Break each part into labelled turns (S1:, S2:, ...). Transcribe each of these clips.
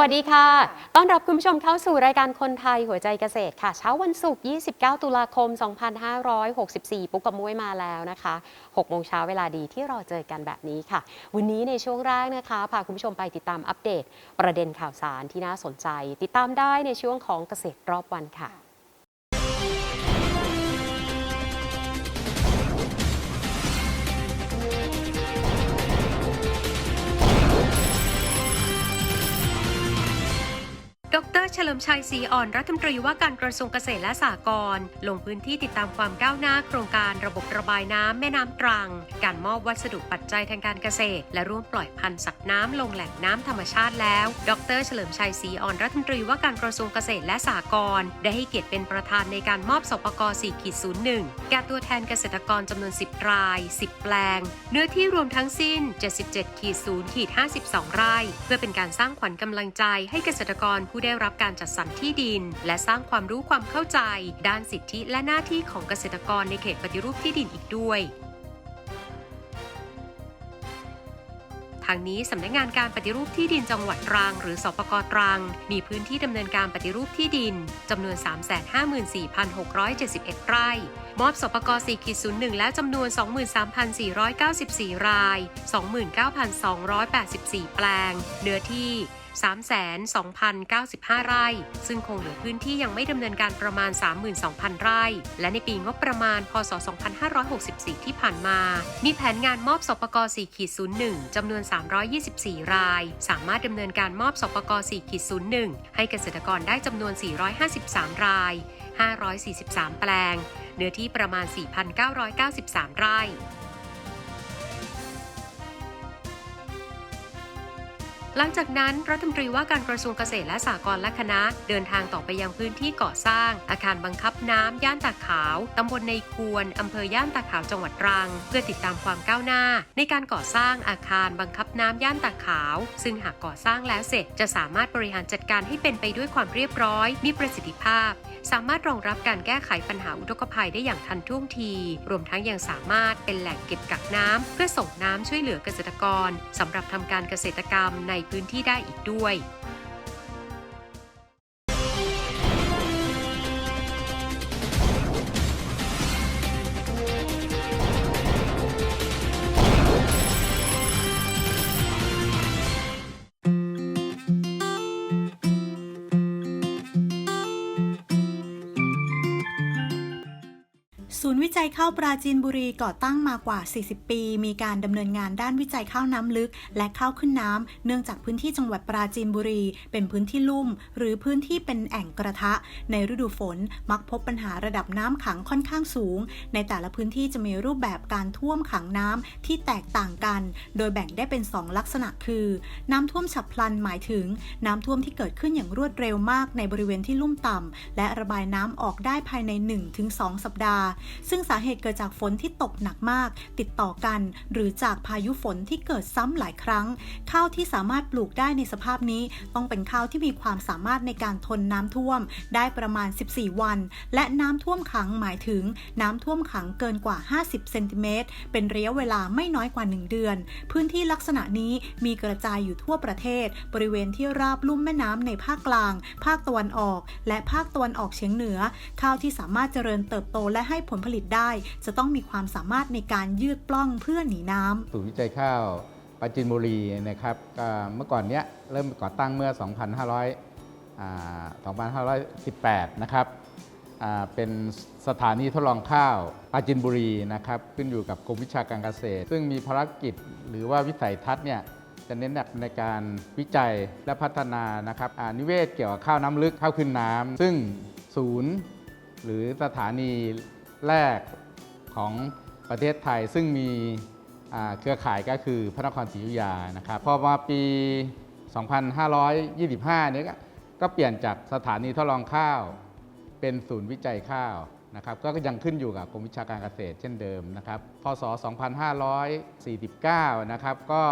S1: วัสดีค่ะ ต้อนรับคุณผู้ชมเข้าสู่รายการคนไทยหัวใจเกษตรค่ะ เช้าวันศุกร์ 29 ตุลาคม 2564 ปุ๊กกับมุ้ยมาแล้วนะคะ 6 โมงเช้าเวลาดีที่เราเจอกันแบบนี้ค่ะ วันนี้ในช่วงแรกนะคะ พาคุณผู้ชมไปติดตามอัปเดต ประเด็นข่าวสารที่น่าสนใจ ติดตามได้ในช่วงของเกษตรรอบวันค่ะ เฉลิมชัยศรีอ่อนรัฐมนตรีว่าการกระทรวงเกษตรและสหกรณ์ลงพื้นที่ติดตามความก้าวหน้าโครงการระบบระบายน้ำแม่น้ำตรัง การมอบวัสดุปัจจัยทางการเกษตร และร่วมปล่อยพันธุ์สัตว์น้ำลงแหล่งน้ำธรรมชาติแล้ว ดร เฉลิมชัยศรีอ่อนรัฐมนตรีว่าการกระทรวงเกษตรและสหกรณ์ได้ให้เกียรติเป็นประธานในการมอบสปก4.01แก่ตัวแทนเกษตรกรจำนวน 10 ราย 10 แปลง เนื้อที่รวมทั้งสิ้น 77.0.52 ไร่ เพื่อเป็นการสร้างขวัญกำลังใจให้เกษตรกรผู้ได้รับการการจัดสรรที่ดิน และสร้างความรู้ความเข้าใจ ด้านสิทธิและหน้าที่ของเกษตรกรในเขตปฏิรูปที่ดินอีกด้วย ทางนี้สำนักงานการปฏิรูปที่ดินจังหวัดตรัง หรือสปกตรัง มีพื้นที่ดำเนินการปฏิรูปที่ดินจำนวน 354,671 ไร่ มอบสปก4ขีด01 แล้วจำนวน 23,494 ราย 29,284 แปลง เนื้อที่3,2,095 ไร่ ซึ่งคงเหลือพื้นที่ยังไม่ดำเนินการประมาณ 32,000 ไร่ และในปีงบประมาณ พศ 2564 ที่ผ่านมา มีแผนงานมอบสปก4ขีด01จำนวน324 ราย สามารถดำเนินการมอบสปก4ขีด01 ให้เกษตรกรได้จำนวน 453 ราย 543 แปลง เนื้อที่ประมาณ 4,993 ไร่หลังจากนั้น รัฐมนตรีว่าการกระทรวงเกษตรและสหกรณ์และคณะ เดินทางต่อไปยังพื้นที่ก่อสร้าง อาคารบังคับน้ำ ย่านตาขาว ตำบลในควรอำเภอย่านตาขาวจังหวัดตรัง เพื่อติดตามความก้าวหน้า ในการก่อสร้างอาคารบังคับ น้ำย่านตาขาว ซึ่งหากก่อสร้างแล้วเสร็จจะสามารถบริหารจัดการให้เป็นไปด้วยความเรียบร้อย มีประสิทธิภาพ สามารถรองรับการแก้ไขปัญหาอุทกภัยได้อย่างทันท่วงที รวมทั้งยังสามารถเป็นแหล่งเก็บกักน้ำเพื่อส่งน้ำช่วยเหลือเกษตรกรสำหรับทำการเกษตรกรรมในพื้นที่ได้อีกด้วย
S2: ศูนย์วิจัยข้าวปราจีนบุรีก่อตั้งมากว่า 40 ปี มีการดำเนินงานด้านวิจัยข้าวน้ำลึก และข้าวขึ้นน้ำเนื่องจากพื้นที่จังหวัดปราจีนบุรี เป็นพื้นที่ลุ่ม หรือพื้นที่เป็นแอ่งกระทะ ในฤดูฝนมักพบปัญหาระดับน้ำขังค่อนข้างสูง ในแต่ละพื้นที่จะมีรูปแบบการท่วมขังน้ำที่แตกต่างกัน โดยแบ่งได้เป็น 2 ลักษณะคือ น้ำท่วมฉับพลันหมายถึง น้ำท่วมที่เกิดขึ้นอย่างรวดเร็วมากในบริเวณที่ลุ่มต่ำและระบายน้ำออกได้ภายใน 1-2 สัปดาห์ซึ่งสาเหตุเกิดจากฝนที่ตกหนักมาก ติดต่อกัน หรือจากพายุฝนที่เกิดซ้ำหลายครั้ง ข้าวที่สามารถปลูกได้ในสภาพนี้ ต้องเป็นข้าวที่มีความสามารถในการทนน้ำท่วม ได้ประมาณ 14 วัน และน้ำท่วมขังหมายถึง น้ำท่วมขังเกินกว่า 50 เซนติเมตร เป็นระยะเวลาไม่น้อยกว่า 1 เดือน พื้นที่ลักษณะนี้มีกระจายอยู่ทั่วประเทศ บริเวณที่ราบลุ่มแม่น้ำในภาคกลาง ภาคตะวันออก และภาคตะวันออกเฉียงเหนือ ข้าวที่สามารถเจริญเติบโตและให้ผลผลิตได้ จะต้องมีความสามารถในการยืดปล้องเพื่อหนีน้ำ
S3: ศูนย์วิจัยข้าวปราจินบุรีนะครับเมื่อก่อนเนี้ยเริ่มก่อตั้งเมื่อ 2,500อ่า2,518 นะครับเป็นสถานีทดลองข้าวปราจินบุรีนะครับขึ้นอยู่กับกรมวิชาการเกษตร ซึ่งมีภารกิจหรือว่าวิสัยทัศน์เนี่ยจะเน้นหนักในการวิจัยและพัฒนานะครับนิเวศเกี่ยวกับข้าวน้ำลึกข้าวขึ้นน้ำซึ่งศูนย์ หรือสถานี แรกของประเทศไทยซึ่งมีเครือข่ายก็คือพระนครศรีอยุธยานะครับพอมาปี 2525เนี้ก็เปลี่ยนจากสถานีทดลองข้าวเป็นศูนย์วิจัยข้าวนะครับก็ยังขึ้นอยู่กับกรมวิชาการเกษตรเช่นเดิมนะครับพศ 2549 นะครับก็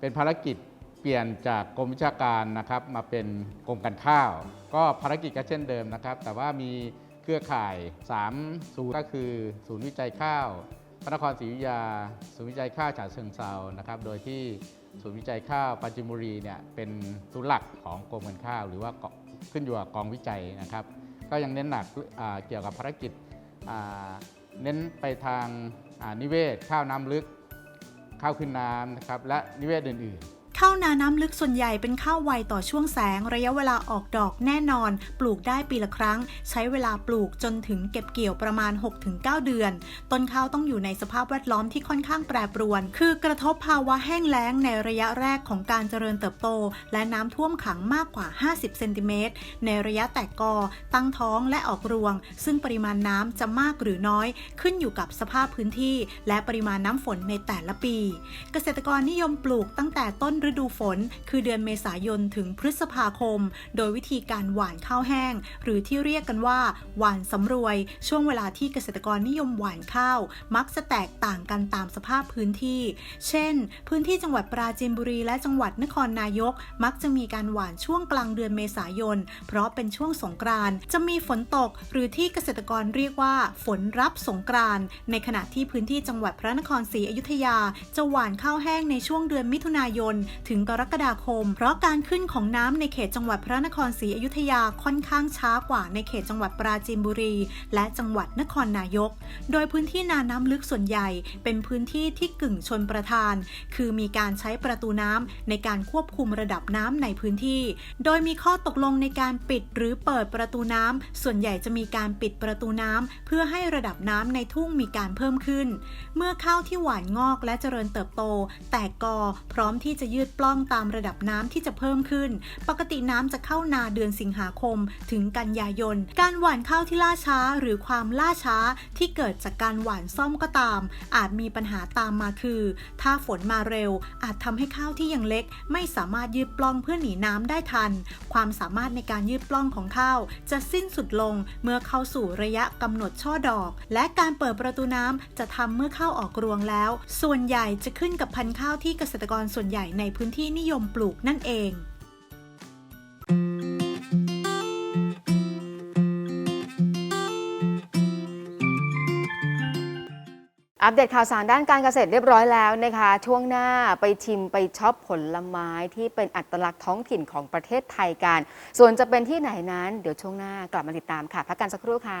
S3: เป็นภารกิจเปลี่ยนจากกรมวิชาการนะครับมาเป็นกรมการข้าว ก็ภารกิจก็เช่นเดิมนะครับ แต่ว่ามี เครือข่าย 3 ศูนย์ก็คือ ศูนย์วิจัยข้าวพระนครศรีอยุธยา ศูนย์วิจัยข้าวฉะเชิงเซานะครับ โดยที่ศูนย์วิจัยข้าวปราจินบุรีเนี่ยเป็นศูนย์หลักของกรมการข้าว หรือว่าขึ้นอยู่กับกองวิจัยนะครับ ก็ยังเน้นหนักเกี่ยวกับภารกิจเน้นไปทางนิเวศ ข้าวน้ำลึก ข้าวขึ้นน้ำนะครับและนิเวศอื่นๆ
S2: ข้าวนาน้ำลึกส่วนใหญ่เป็นข้าวไวต่อช่วงแสง ระยะเวลาออกดอกแน่นอน ปลูกได้ปีละครั้ง ใช้เวลาปลูกจนถึงเก็บเกี่ยวประมาณ 6-9 เดือน ต้นข้าวต้องอยู่ในสภาพแวดล้อมที่ค่อนข้างแปรปรวน คือกระทบภาวะแห้งแล้งในระยะแรกของการเจริญเติบโต และน้ำท่วมขังมากกว่า 50 เซนติเมตรในระยะแตกกอ ตั้งท้องและออกรวง ซึ่งปริมาณน้ำจะมากหรือน้อย ขึ้นอยู่กับสภาพพื้นที่ และปริมาณน้ำฝนในแต่ละปี เกษตรกรนิยมปลูกตั้งแต่ต้นฤดูฝน คือเดือนเมษายนถึงพฤษภาคม โดยวิธีการหว่านข้าวแห้ง หรือที่เรียกกันว่าหว่านสำรวย ช่วงเวลาที่เกษตรกรนิยมหว่านข้าว มักจะแตกต่างกันามสภาพพื้นที่ เช่น พื้นที่จังหวัดปราจีนบุรีและจังหวัดนครนายก มักจะมีการหว่านช่วงกลางเดือนเมษายน เพราะเป็นช่วงสงกรานจะมีฝนตก หรือที่เกษตรกรเรียกว่า ฝนรับสงกรานในขณะที่พื้นที่จังหวัดพระนครศรีอยุธยา จะหว่านข้าวแห้งในช่วงเดือนมิถุนายน ถึงกรกฎาคม เพราะการขึ้นของน้ำในเขตจังหวัดพระนครศรีอยุธยาค่อนข้างช้ากว่าในเขตจังหวัดปราจีนบุรี และจังหวัดนครนายก โดยพื้นที่นาน้ำลึกส่วนใหญ่ เป็นพื้นที่ที่กึ่งชนประทาน คือมีการใช้ประตูน้ำในการควบคุมระดับน้ำในพื้นที่ โดยมีข้อตกลงในการปิดหรือเปิดประตูน้ำส่วนใหญ่จะมีการปิดประตูน้ำเพื่อให้ระดับน้ำในทุ่งมีการเพิ่มขึ้น เมื่อข้าวที่หวานงอกและเจริญเติบโต แตกกอพร้อมที่จะยืดปล้องตามระดับน้ำที่จะเพิ่มขึ้น ปกติน้ำจะเข้านาเดือนสิงหาคม ถึงกันยายน การหว่านข้าวที่ล่าช้า หรือความล่าช้าที่เกิดจากการหว่านซ่อมก็ตาม อาจมีปัญหาตามมาคือ ถ้าฝนมาเร็ว อาจทำให้ข้าวที่ยังเล็ก ไม่สามารถยืดปล้องเพื่อหนีน้ำได้ทัน ความสามารถในการยืดปล้องของข้าว จะสิ้นสุดลงเมื่อเข้าสู่ระยะกำหนดช่อดอก และการเปิดประตูน้ำจะทำเมื่อข้าวออกรวงแล้ว ส่วนใหญ่จะขึ้นกับพันธุ์ข้าวที่เกษตรกรส่วนใหญ่ในพื้นที่นิยมปลูกนั่นเอง
S4: อัปเดตข่าวสารด้านการเกษตรเรียบร้อยแล้วนะคะ ช่วงหน้าไปชิมไปช็อปผลไม้ที่เป็นอัตลักษณ์ท้องถิ่นของประเทศไทยกัน ส่วนจะเป็นที่ไหนนั้นเดี๋ยวช่วงหน้ากลับมาติดตามค่ะ พักกันสักครู่ค่ะ